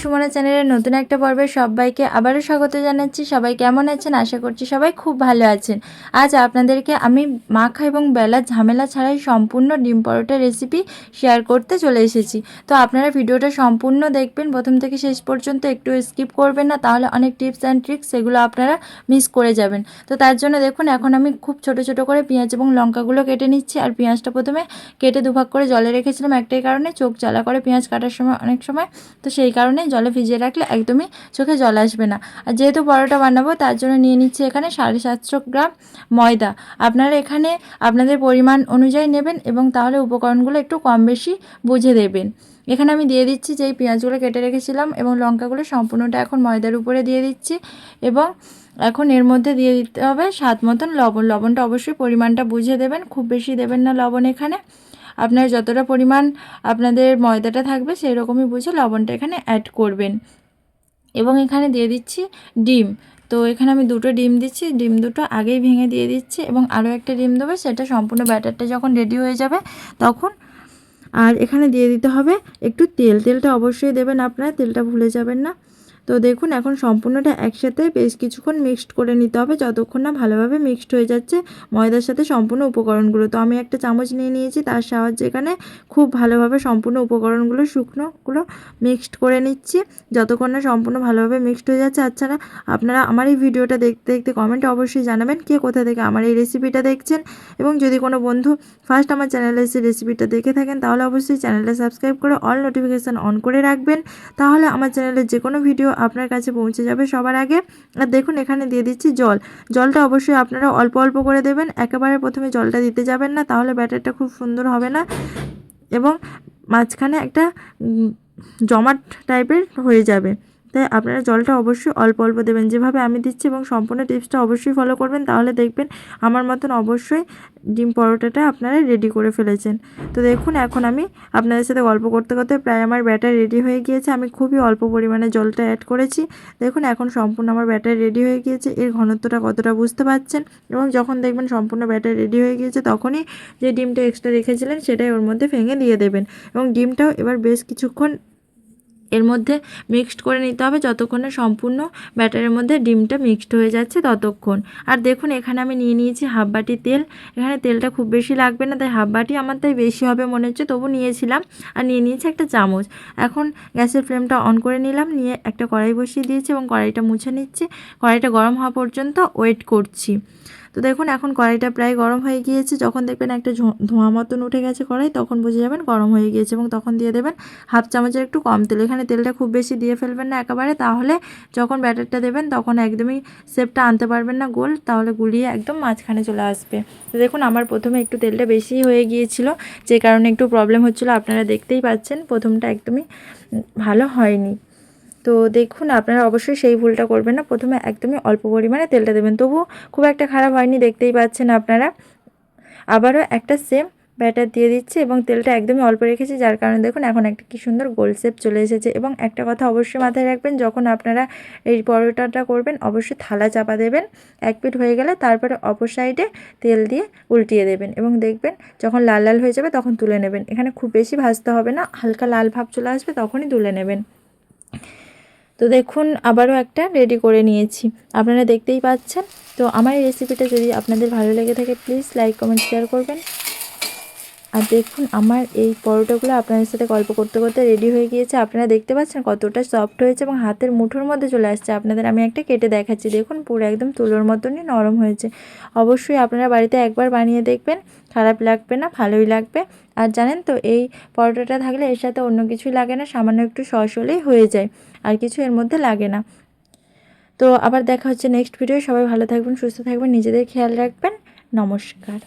সুমনা চ্যানেলের নতুন একটা পর্বে সবাইকে আবারও স্বাগত জানাচ্ছি। সবাই কেমন আছেন? আশা করছি সবাই খুব ভালো আছেন। আজ আপনাদেরকে আমি মাখা এবং বেলা ঝামেলা ছাড়াই সম্পূর্ণ ডিম পরোটা রেসিপি শেয়ার করতে চলে এসেছি। তো আপনারা ভিডিওটা সম্পূর্ণ দেখবেন। প্রথম থেকে শেষ পর্যন্ত একটু স্কিপ করবেন না, তাহলে অনেক টিপস অ্যান্ড ট্রিক্স সেগুলো আপনারা মিস করে যাবেন। তো তার জন্য দেখুন, এখন আমি খুব ছোট ছোট করে পেঁয়াজ এবং লঙ্কাগুলো কেটে নিচ্ছি। আর পেঁয়াজটা প্রথমে কেটে দুভাগ করে জলে রেখেছিলাম একটাই কারণে। চোখ জ্বালা করে পেঁয়াজ কাটার সময় অনেক সময়। তো সেই কারণে জলে ভিজিয়ে রাখলে একদমই চোখে জল আসবে না। আর যেহেতু পরোটা বানাবো, তার জন্য নিয়ে নিচ্ছি এখানে সাড়ে সাতশো গ্রাম ময়দা। আপনারা এখানে আপনাদের পরিমাণ অনুযায়ী নেবেন এবং তাহলে উপকরণগুলো একটু কম বেশি বুঝে দেবেন। এখানে আমি দিয়ে দিচ্ছি যেই পেঁয়াজগুলো কেটে রেখেছিলাম এবং লঙ্কাগুলো সম্পূর্ণটা এখন ময়দার উপরে দিয়ে দিচ্ছি এবং এখন এর মধ্যে দিয়ে দিতে হবে স্বাদ মতন লবণ। লবণটা অবশ্যই পরিমাণটা বুঝে দেবেন, খুব বেশি দেবেন না লবণ এখানে। আপনার যতটা পরিমাণ আপনাদের ময়দাটা থাকবে সেই রকমই বুঝে লবণটা এখানে অ্যাড করবেন। এবং এখানে দিয়ে দিচ্ছি ডিম। তো এখানে আমি দুটো ডিম দিচ্ছি, ডিম দুটো আগেই ভেঙে দিয়ে দিচ্ছি এবং আরও একটা ডিম দেবো, সেটা সম্পূর্ণ ব্যাটারটা যখন রেডি হয়ে যাবে তখন। আর এখানে দিয়ে দিতে হবে একটু তেল, তেলটা অবশ্যই দেবেন আপনারা, তেলটা ভুলে যাবেন না। তো দেখুন, এখন সম্পূর্ণটা একসাথে বেশ কিছুক্ষণ মিক্সড করে নিতে হবে যতক্ষণ না ভালোভাবে মিক্সড হয়ে যাচ্ছে ময়দার সাথে সম্পূর্ণ উপকরণগুলো। তো আমি একটা চামচ নিয়ে নিয়েছি, তার সাহায্যে এখানে খুব ভালোভাবে সম্পূর্ণ উপকরণগুলো, শুকনোগুলো মিক্সড করে নিচ্ছি। যতক্ষণ না সম্পূর্ণ ভালোভাবে মিক্সড হয়ে যাচ্ছে আচ্ছা না, আপনারা আমার এই ভিডিওটা দেখতে দেখতে কমেন্টে অবশ্যই জানাবেন কে কোথা থেকে আমার এই রেসিপিটা দেখছেন। এবং যদি কোনো বন্ধু ফার্স্ট আমার চ্যানেলে এসে রেসিপিটা দেখে থাকেন, তাহলে অবশ্যই চ্যানেলটা সাবস্ক্রাইব করে অল নোটিফিকেশান অন করে রাখবেন। তাহলে আমার চ্যানেলের যে কোনো ভিডিও আপনার কাছে পৌঁছে যাবে সবার আগে। আর দেখুন, এখানে দিয়ে দিচ্ছি জল। জলটা অবশ্যই আপনারা অল্প অল্প করে দেবেন। একেবারে প্রথমে জলটা দিতে যাবেন না, তাহলে ব্যাটারটা খুব সুন্দর হবে না। এবং মাঝখানে একটা জমাট টাইপের হয়ে যাবে। তাই আপনারা জলটা অবশ্যই অল্প অল্প দেবেন। যেভাবে আমি দিচ্ছি এবং সম্পূর্ণ টিপসটা অবশ্যই ফলো করবেন, তাহলে দেখবেন আমার মতন অবশ্যই ডিম পরোটাটা আপনারা রেডি করে ফেলেছেন। তো দেখুন, এখন আমি আপনাদের সাথে গল্প করতে করতে প্রায় আমার ব্যাটার রেডি হয়ে গিয়েছে। আমি খুবই অল্প পরিমাণে জলটা অ্যাড করেছি। দেখুন, এখন সম্পূর্ণ আমার ব্যাটার রেডি হয়ে গিয়েছে। এর ঘনত্বটা কতটা বুঝতে পারছেন এবং যখন দেখবেন সম্পূর্ণ ব্যাটার রেডি হয়ে গিয়েছে, তখনই যে ডিমটা এক্সট্রা রেখেছিলেন, সেটাই ওর মধ্যে ফেঙে দিয়ে দেবেন। এবং ডিমটাও এবার বেশ কিছুক্ষণ এর মধ্যে মিক্সড করে নিতে হবে যতক্ষণে সম্পূর্ণ ব্যাটারের মধ্যে ডিমটা মিক্সড হয়ে যাচ্ছে ততক্ষণ। আর দেখুন, এখানে আমি নিয়ে নিয়েছি হাফ বাটি তেল। এখানে তেলটা খুব বেশি লাগবে না, তাই হাফ বাটি আমার তাই বেশি হবে মনে হচ্ছে, তবু নিয়েছিলাম আর নিয়ে নিয়েছি একটা চামচ। এখন গ্যাসের ফ্লেমটা অন করে নিলাম, নিয়ে একটা কড়াই বসিয়ে দিয়েছি এবং কড়াইটা মুছে নিচ্ছি। কড়াইটা গরম হওয়া পর্যন্ত ওয়েট করছি। তো দেখুন, এখন কড়াইটা প্রায় গরম হয়ে গিয়েছে। যখন দেখবেন একটা ধোঁয়া মতন উঠে গেছে কড়াই, তখন বুঝে যাবেন গরম হয়ে গিয়েছে এবং তখন দিয়ে দেবেন হাফ চামচের একটু কম তেল। এখানে তেলটা খুব বেশি দিয়ে ফেলবেন না একেবারে। তাহলে যখন ব্যাটারটা দেবেন, তখন একদমই শেপটা আনতে পারবেন না গোল। তাহলে গুলিয়ে একদম মাঝখানে চলে আসবে। তো দেখুন, আমার প্রথমে একটু তেলটা বেশি হয়ে গিয়েছিল। যে কারণে একটু প্রবলেম হচ্ছিল, আপনারা দেখতেই পাচ্ছেন প্রথমটা একদমই ভালো হয়নি। তো দেখুন, আপনারা অবশ্যই সেই ভুলটা করবেন না। প্রথমে একদমই অল্প পরিমাণে তেলটা দেবেন। তবুও খুব একটা খারাপ হয়নি, দেখতেই পাচ্ছেন আপনারা। আবারও একটা সেম ব্যাটার দিয়ে দিচ্ছি এবং তেলটা একদমই অল্প রেখেছি, যার কারণে দেখুন, এখন একটা কি সুন্দর গোল শেপ চলে এসেছে। এবং একটা কথা অবশ্যই মাথায় রাখবেন, যখন আপনারা এই পরোটাটা করবেন, অবশ্যই থালা চাপা দেবেন। এক পিঠ হয়ে গেলে তারপরে অপর সাইডে তেল দিয়ে উল্টিয়ে দেবেন এবং দেখবেন, যখন লাল লাল হয়ে যাবে তখন তুলে নেবেন। এখানে খুব বেশি ভাজতে হবে না, হালকা লাল ভাব চলে আসবে তখনই তুলে নেবেন। তো দেখুন, আবারও একটা রেডি করে নিয়েছি। আপনারা দেখতেই পাচ্ছেন। তো আমার এই রেসিপিটা যদি আপনাদের ভালো লেগে থাকে প্লিজ লাইক কমেন্ট শেয়ার করবেন। আর দেখুন, আমার এই পরোটাগুলো আপনাদের সাথে গল্প করতে করতে রেডি হয়ে গিয়েছে। আপনারা দেখতে পাচ্ছেন কতটা সফট হয়েছে এবং হাতের মুঠোর মধ্যে চলে আসছে। আপনাদের আমি একটা কেটে দেখাচ্ছি। দেখুন, পুরো একদম তুলোর মতনই নরম হয়েছে। অবশ্যই আপনারা বাড়িতে একবার বানিয়ে দেখবেন। খারাপ লাগবে না, ভালোই লাগবে। আর জানেন তো, এই পরোটাটা থাকলে এর সাথে অন্য কিছুই লাগে না, সামান্য একটু সস হলেই হয়ে যায়। আর কিছু এর মধ্যে লাগে না। তো আবার দেখা হচ্ছে নেক্সট ভিডিও সবাই ভালো থাকবেন, সুস্থ থাকবেন, নিজেদের খেয়াল রাখবেন। নমস্কার।